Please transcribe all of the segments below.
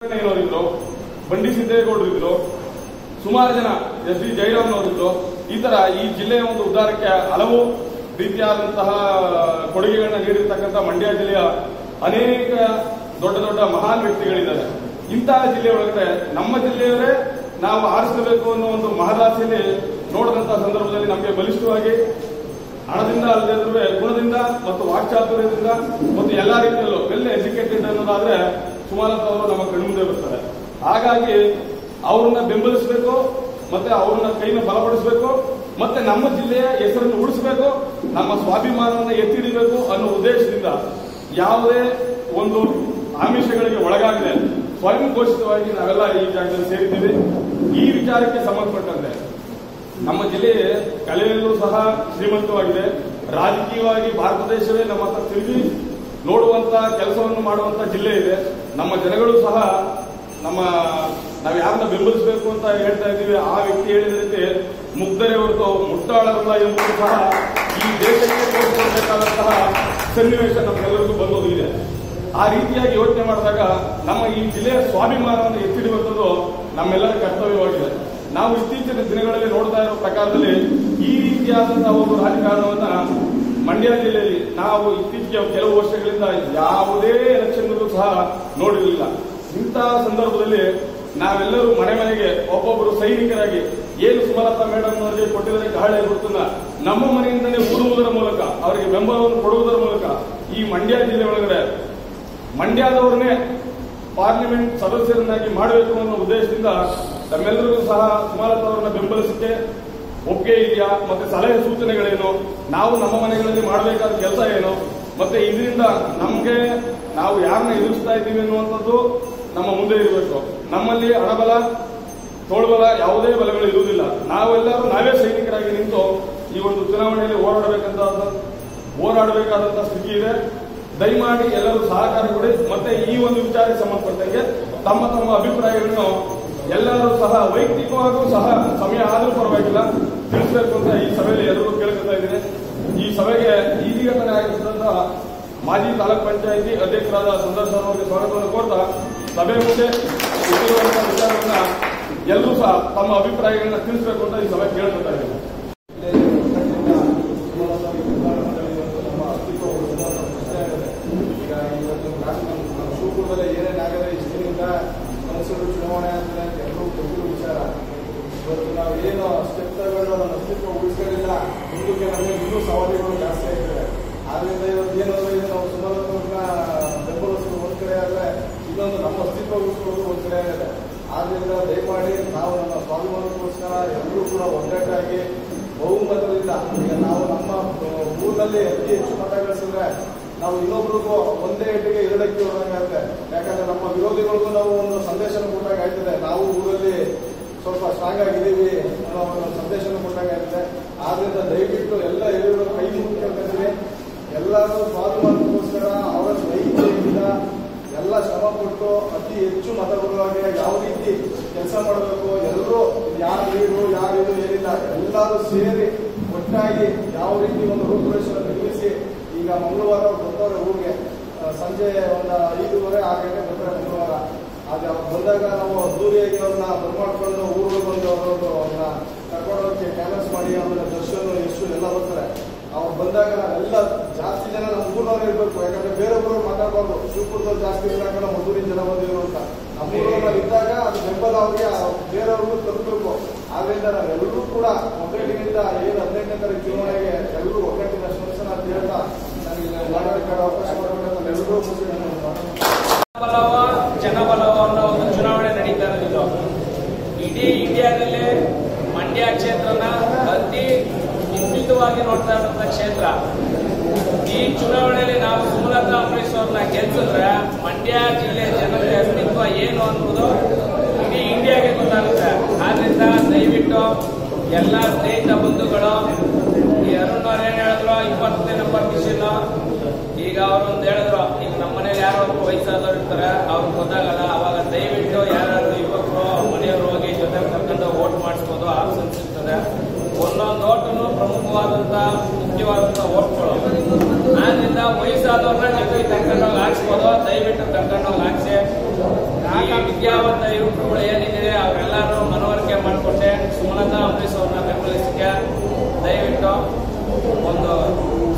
ಇದ್ರು ಬಂಡಿ ಸಿದ್ದೇಗೌಡರು ಇದ್ರು ಸುಮಾರು ಜನ ಎಸ್ ಡಿ ಜಯರಾಮ್ ಅವರಿದ್ರು ಈ ತರ ಈ ಜಿಲ್ಲೆಯ ಒಂದು ಉದ್ಧಾರಕ್ಕೆ ಹಲವು ರೀತಿಯಾದಂತಹ ಕೊಡುಗೆಗಳನ್ನ ನೀಡಿರ್ತಕ್ಕಂಥ ಮಂಡ್ಯ ಜಿಲ್ಲೆಯ ಅನೇಕ ದೊಡ್ಡ ದೊಡ್ಡ ಮಹಾನ್ ವ್ಯಕ್ತಿಗಳಿದ್ದಾರೆ. ಇಂತಹ ಜಿಲ್ಲೆ ಒಳಗಡೆ ನಮ್ಮ ಜಿಲ್ಲೆಯವರೇ ನಾವು ಆರಿಸಬೇಕು ಅನ್ನೋ ಒಂದು ಮಹದಾಸೆಯಲ್ಲಿ ನೋಡಿದಂತಹ ಸಂದರ್ಭದಲ್ಲಿ ನಮಗೆ ಬಲಿಷ್ಠವಾಗಿ ಹಣದಿಂದ ಅಲ್ಲದೆ ಗುಣದಿಂದ ಮತ್ತು ವಾಕ್ಚಾತುರ್ಯದಿಂದ ಮತ್ತು ಎಲ್ಲಾ ರೀತಿಯಲ್ಲೂ ವೆಲ್ ಎಜುಕೇಟೆಡ್ ಅನ್ನೋದಾದ್ರೆ ಸುಮಾರತ್ ಅವರು ನಮ್ಮ ಕಣ್ಮುಂದೆ ಬರ್ತಾರೆ. ಹಾಗಾಗಿ ಅವ್ರನ್ನ ಬೆಂಬಲಿಸಬೇಕು, ಮತ್ತೆ ಅವ್ರನ್ನ ಕೈನ ಬಲಪಡಿಸಬೇಕು, ಮತ್ತೆ ನಮ್ಮ ಜಿಲ್ಲೆಯ ಹೆಸರನ್ನು ಉಳಿಸಬೇಕು, ನಮ್ಮ ಸ್ವಾಭಿಮಾನವನ್ನು ಎತ್ತಿಡಬೇಕು ಅನ್ನೋ ಉದ್ದೇಶದಿಂದ ಯಾವುದೇ ಒಂದು ಆಮಿಷಗಳಿಗೆ ಒಳಗಾಗದೆ ಸ್ವಯಂ ಘೋಷಿತವಾಗಿ ನಾವೆಲ್ಲ ಈ ಜಾಗದಲ್ಲಿ ಸೇರಿದ್ದೀವಿ. ಈ ವಿಚಾರಕ್ಕೆ ಸಂಬಂಧಪಟ್ಟಂತೆ ನಮ್ಮ ಜಿಲ್ಲೆ ಕಲೆಯಲ್ಲೂ ಸಹ ಶ್ರೀಮಂತವಾಗಿದೆ. ರಾಜಕೀಯವಾಗಿ ಭಾರತ ದೇಶವೇ ನಮ್ಮ ಹತ್ರ ತಿರುಗಿ ಕೆಲಸವನ್ನು ಮಾಡುವಂತ ಜಿಲ್ಲೆ ಇದೆ. ನಮ್ಮ ಜನಗಳು ಸಹ ನಮ್ಮ ನಾವು ಯಾರನ್ನ ಬೆಂಬಲಿಸಬೇಕು ಅಂತ ಹೇಳ್ತಾ ಇದ್ದೀವಿ. ಆ ವ್ಯಕ್ತಿ ಹೇಳಿದಂತೆ ಮುಗ್ಧರೇ ಹೊರತು ಮುಟ್ಟಾಳರಲ್ಲ ಎಂಬುದು ಸಹ ಈ ದೇಶಕ್ಕೆ ತೋರಿಸಬೇಕಾದಂತಹ ಸನ್ನಿವೇಶ ನಮ್ಗೆಲ್ಲರಿಗೂ ಇದೆ. ಆ ರೀತಿಯಾಗಿ ಯೋಚನೆ ಮಾಡಿದಾಗ ನಮ್ಮ ಈ ಜಿಲ್ಲೆಯ ಸ್ವಾಭಿಮಾನವನ್ನು ಎತ್ತಿಡುವಂಥದ್ದು ನಮ್ಮೆಲ್ಲರ ಕರ್ತವ್ಯವಾಗಿದೆ. ನಾವು ಇತ್ತೀಚಿನ ದಿನಗಳಲ್ಲಿ ನೋಡ್ತಾ ಇರೋ ಪ್ರಕಾರದಲ್ಲಿ ಈ ರೀತಿಯಾದಂತಹ ಒಂದು ರಾಜಕಾರಣವನ್ನ ಮಂಡ್ಯ ಜಿಲ್ಲೆಯಲ್ಲಿ ನಾವು ಇತ್ತೀಚೆಗೆ ಕೆಲವು ವರ್ಷಗಳಿಂದ ಯಾವುದೇ ಎಲೆಕ್ಷನ್ಗೂ ಸಹ ನೋಡಿರಲಿಲ್ಲ. ಇಂತಹ ಸಂದರ್ಭದಲ್ಲಿ ನಾವೆಲ್ಲರೂ ಮನೆ ಮನೆಗೆ ಒಬ್ಬೊಬ್ಬರು ಸೈನಿಕರಾಗಿ ಏನು ಸುಮಲತಾ ಮೇಡಮ್ ಅವರಿಗೆ ಕೊಟ್ಟಿದ್ದಾರೆ ಗಾಳಿ ಗುರುತನ್ನ ನಮ್ಮ ಮನೆಯಿಂದಲೇ ಓದುವುದರ ಮೂಲಕ, ಅವರಿಗೆ ಬೆಂಬಲವನ್ನು ಕೊಡುವುದರ ಮೂಲಕ ಈ ಮಂಡ್ಯ ಜಿಲ್ಲೆ ಒಳಗಡೆ ಮಂಡ್ಯದವರನ್ನೇ ಪಾರ್ಲಿಮೆಂಟ್ ಸದಸ್ಯರನ್ನಾಗಿ ಮಾಡಬೇಕು ಅನ್ನೋ ಉದ್ದೇಶದಿಂದ ತಮ್ಮೆಲ್ಲರಿಗೂ ಸಹ ಸುಮಲತಾ ಅವರನ್ನ ಬೆಂಬಲಿಸಕ್ಕೆ ಒಪ್ಪಿಗೆ ಇದೆಯಾ? ಮತ್ತೆ ಸಲಹೆ ಸೂಚನೆಗಳೇನು? ನಾವು ನಮ್ಮ ಮನೆಗಳಲ್ಲಿ ಮಾಡಬೇಕಾದ ಕೆಲಸ ಏನು? ಮತ್ತೆ ಇದರಿಂದ ನಮಗೆ ನಾವು ಯಾರನ್ನ ಎದುರಿಸ್ತಾ ಇದ್ದೀವಿ ಅನ್ನುವಂಥದ್ದು ನಮ್ಮ ಮುಂದೆ ಇರಬೇಕು. ನಮ್ಮಲ್ಲಿ ಹಣಬಲ, ತೋಳ್ಬಲ ಯಾವುದೇ ಬಲಗಳು ಇರುವುದಿಲ್ಲ. ನಾವೆಲ್ಲರೂ ನಾವೇ ಸೈನಿಕರಾಗಿ ನಿಂತು ಈ ಒಂದು ಚುನಾವಣೆಯಲ್ಲಿ ಹೋರಾಡಬೇಕಂತ ಹೋರಾಡಬೇಕಾದಂತಹ ಸ್ಥಿತಿ ಇದೆ. ದಯಮಾಡಿ ಎಲ್ಲರೂ ಸಹಕಾರ ಕೊಡಿ. ಮತ್ತೆ ಈ ಒಂದು ವಿಚಾರಕ್ಕೆ ಸಂಬಂಧಪಟ್ಟಂಗೆ ತಮ್ಮ ತಮ್ಮ ಅಭಿಪ್ರಾಯಗಳನ್ನು ಎಲ್ಲರೂ ಸಹ ವೈಯಕ್ತಿಕವಾಗೂ ಸಹ ಸಮಯ ಆದರೂ ಪರವಾಗಿಲ್ಲ. ತಿಳಿಸಬೇಕು ಅಂತ ಈ ಸಭೆಯಲ್ಲಿ ಎಲ್ಲರೂ ಕೇಳ್ಕೊತಾ ಇದ್ದೀನಿ. ಈ ಸಭೆಗೆ ಈಗೀಗ ತಾನೇ ಆಗಿರ್ತಕ್ಕಂತಹ ಮಾಜಿ ತಾಲೂಕ್ ಪಂಚಾಯಿತಿ ಅಧ್ಯಕ್ಷರಾದ ಸಂದರ್ಶನ ಅವರಿಗೆ ಸ್ವಾಗತವನ್ನು ಕೋರ್ತಾ ಸಭೆ ಮುಂದೆ ವಿಚಾರವನ್ನ ಎಲ್ಲರೂ ಸಹ ತಮ್ಮ ಅಭಿಪ್ರಾಯಗಳನ್ನ ತಿಳಿಸಬೇಕು ಅಂತ ಈ ಸಭೆ ಕೇಳ್ಕೊತಾ ಇದ್ದೀನಿ ಶಿವಪುರದಲ್ಲಿ ಏನೇನು ಆಗಿದೆ ಇಷ್ಟಿನಿಂದ ಮನಸ್ಸುಗಳು ಚುನಾವಣೆ ಅಂತ ಎಲ್ಲರೂ ಗೊತ್ತಿರೋ ವಿಚಾರ ಇವತ್ತು ನಾವು ಏನು ಸ್ಟೆಪ್ ತಗೊಂಡು ಅಸ್ತಿತ್ವ ಉಳಿಸ್ಕೊಂಡಿಲ್ಲ. ಮುಂದಕ್ಕೆ ನಮಗೆ ಇನ್ನೂ ಸವಾಲುಗಳು ಜಾಸ್ತಿ ಆಗ್ತವೆ. ಆದ್ರಿಂದ ಇವತ್ತು ಏನಾದ್ರು ಇದು ನಾವು ಸುಮಾರು ಬೆಂಬಲಿಸೋದು ಒಂದ್ ಕಡೆ ಆದ್ರೆ ಇನ್ನೊಂದು ನಮ್ಮ ಅಸ್ತಿತ್ವ ಉಳಿಸ್ಕೊಳ್ಳೋದು ಒಂದ್ ಕಡೆ ಆಗಿದೆ. ಆದ್ರಿಂದ ದಯಮಾಡಿ ನಾವು ನಮ್ಮ ಸ್ವಾಭಿಮಾನಕ್ಕೋಸ್ಕರ ಎಲ್ಲರೂ ಕೂಡ ಒಗ್ಗಟ್ಟಾಗಿ ಬಹುಮತದಿಂದ ಈಗ ನಾವು ನಮ್ಮ ಊರಿನಲ್ಲಿ ಅತಿ ಹೆಚ್ಚು ಮತ ಗಳಿಸಿದ್ರೆ ನಾವು ಇನ್ನೊಬ್ರಿಗೂ ಒಂದೇ ಏಟಿಗೆ ಎರಡಕ್ಕೆ ಹೋದಂಗಾಗುತ್ತೆ ಯಾಕಂದ್ರೆ ನಮ್ಮ ವಿರೋಧಿಗಳಿಗೂ ನಾವು ಒಂದು ಸಂದೇಶ ಕೊಟ್ಟಾಗ ಆಯ್ತದೆ. ನಾವು ಊರಲ್ಲಿ ಸ್ವಲ್ಪ ಸ್ಟ್ರಾಂಗ್ ಆಗಿದ್ದೀವಿ. ಅನ್ನೋ ಒಂದು ಕೊಟ್ಟಾಗ ಇರುತ್ತೆ ಆದ್ರಿಂದ ದಯವಿಟ್ಟು ಎಲ್ಲ ಹಿರಿಯರು ಕೈ ಮುಗಿದಿದ್ದೀವಿ ಎಲ್ಲರೂ ಸ್ವಾಭಿಮಾನಕ್ಕೋಸ್ಕರ ಅವರ ಸ್ನೇಹಿತರಿಂದ ಎಲ್ಲ ಶ್ರಮ ಕೊಟ್ಟು ಅತಿ ಹೆಚ್ಚು ಮತಗಳಾಗಿ ಯಾವ ರೀತಿ ಕೆಲಸ ಮಾಡಬೇಕು, ಎಲ್ಲರೂ ಯಾರು ನೀರು ಯಾರು ಇದು ಏನಿಲ್ಲ, ಎಲ್ಲರೂ ಸೇರಿ ಒಟ್ಟಾಗಿ ಯಾವ ರೀತಿ ಒಂದು ರೂಪುರೇಷೆ ನಿರ್ಮಿಸಿ ಈಗ ಮಂಗಳವಾರ ಬರ್ತಾರೆ ಊರಿಗೆ ಸಂಜೆ ಒಂದು ಐದೂವರೆ ಆರು ಗಂಟೆ ಬರ್ತಾರೆ ಮಂಗಳವಾರ. ಆಗ ಅವ್ರು ಬಂದಾಗ ನಾವು ಅದ್ದೂರಿಯಾಗಿ ಅವ್ರನ್ನ ಬರ್ಮಾಡ್ಕೊಂಡು ಊರಿಗೆ ಬಂದು ಅವರು ಅವ್ರನ್ನ ಕರ್ಕೊಂಡೋಗಿ ಕ್ಯಾನ್ವಸ್ ಮಾಡಿ ಆಮೇಲೆ ದರ್ಶನ್ ಯಶು ಎಲ್ಲ ಬರ್ತಾರೆ ಅವ್ರು ಬಂದಾಗ ನಾವೆಲ್ಲ ಜಾಸ್ತಿ ಜನ ನಮ್ಮ ಊರವ್ರು ಇರ್ಬೇಕು ಯಾಕಂದ್ರೆ ಬೇರೆ ಊರವ್ರು ಮಾತಾಡಬಾರ್ದು ಶಿವಪುರದಲ್ಲಿ ಜಾಸ್ತಿ ಇದ್ದಾಗ ನಮ್ಮ ಮಧುರಿನ ಜನ ಬಂದಿರೋ ಅಂತ ನಮ್ಮ ಊರವ್ರಲ್ಲಿ ಇದ್ದಾಗ ಅದು ಬೆಂಬಲ ಅವ್ರಿಗೆ ಬೇರೆಯವ್ರಿಗೂ ತಲುಪಬೇಕು ಆದ್ರಿಂದ ನಾವೆಲ್ಲರೂ ಕೂಡ ಒಗ್ಗಟ್ಟಿನಿಂದ ಏನು ಹದಿನೆಂಟನೇ ತಾರೀಕು ಚುನಾವಣೆಗೆ ಎಲ್ಲರೂ ಒಗ್ಗಟ್ಟಿನ ಕ್ಷೇತ್ರನ ಅತಿ ನಿಶ್ಚಿತವಾಗಿ ನೋಡ್ತಾ ಇರುವಂತ ಕ್ಷೇತ್ರ. ಈ ಚುನಾವಣೆಯಲ್ಲಿ ನಾವು ಸುಮಲತಾ ಅಂಬರೀಶ್ ಅವ್ರನ್ನ ಗೆಲ್ಸಿದ್ರೆ ಮಂಡ್ಯ ಜಿಲ್ಲೆ ಜನರ ಅಸ್ತಿತ್ವ ಏನು ಅನ್ನೋದು ಇಡೀ ಇಂಡಿಯಾಗೆ ಗೊತ್ತಾಗುತ್ತೆ. ಆದ್ರಿಂದ ದಯವಿಟ್ಟು ಎಲ್ಲ ಸ್ನೇಹಿತ ಬಂಧುಗಳು, ಈ ಅರುಣ್ ಅವ್ರು ಏನ್ ಹೇಳಿದ್ರು ಇಪ್ಪತ್ತನೇ ನಂಬರ್ ಮಿಷನ್ ಈಗ ಅವ್ರೊಂದು ಹೇಳಿದ್ರು, ಈಗ ನಮ್ಮ ಮನೇಲಿ ಯಾರೋ ವಯಸ್ಸಾದವ್ರು ಇರ್ತಾರೆ, ಅವ್ರಿಗೆ ಗೊತ್ತಾಗಲ್ಲ. ಆದ್ರಿಂದ ವಯಸ್ಸಾದವ್ರನ್ನ ಜೊತೆಗೆ ಕರ್ಕೊಂಡೋಗಿ ಹಾಕ್ಸ್ಬೋದು ದಯವಿಟ್ಟು ಕರ್ಕೊಂಡೋಗಿ ಹಾಕ್ಸಿ ಈ ವಿದ್ಯಾವಂತ ಯುವಕರುಗಳು ಏನಿದೆ, ಅವರೆಲ್ಲರೂ ಮನವರಿಕೆ ಮಾಡಿಕೊಟ್ಟೆ. ಸುಮಲತಾ ಅಂಬರೀಶ್ ಅವ್ರನ್ನ ಬೆಂಬಲಿಸಿಕೆ ದಯವಿಟ್ಟು ಒಂದು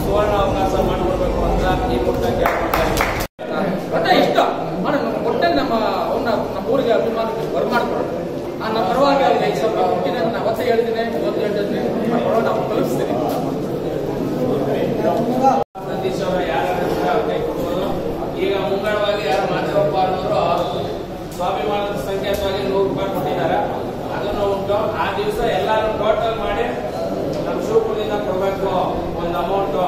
ಸುವರ್ಣ ಅವಕಾಶ ಮಾಡಿಕೊಡ್ಬೇಕು ಅಂತ ಈ ಮೂಲಕ ಕೇಳ್ಕೊಳ್ತಾ ಇಷ್ಟ. ಕೊಟ್ಟೆ ನಮ್ಮ ಅವನ್ನ ನಮ್ಮ ಊರಿಗೆ ಅಭಿಮಾನ ಬರಮಾಡ್ಕೊಡೋಣ ಆ, ನಮ್ಮ ಪರವಾಗಿ ಅವ್ರಿಗೆ ಐದು ಸಾವಿರ ಕೊಟ್ಟಿದ್ದೀನಿ ನಾನು ಹೇಳಿದ್ದೀನಿ ಇವತ್ತು ಸಂಕೇತವಾಗಿ ಯಾರು ಮಾದೇವಪ್ಪ ಅನ್ನೋರು ಸ್ವಾಭಿಮಾನದ ಸಂಕೇತವಾಗಿ ನೂರು ರೂಪಾಯಿ ಕೊಟ್ಟಿದ್ದಾರೆ. ಅದನ್ನು ಉಂಟು. ಆ ದಿವಸ ಎಲ್ಲಾರು ಟೋಟಲ್ ಮಾಡಿ ನಮ್ಮ ಶಿವಪುರದಿಂದ ಕೊಡಬೇಕು ಒಂದು ಅಮೌಂಟು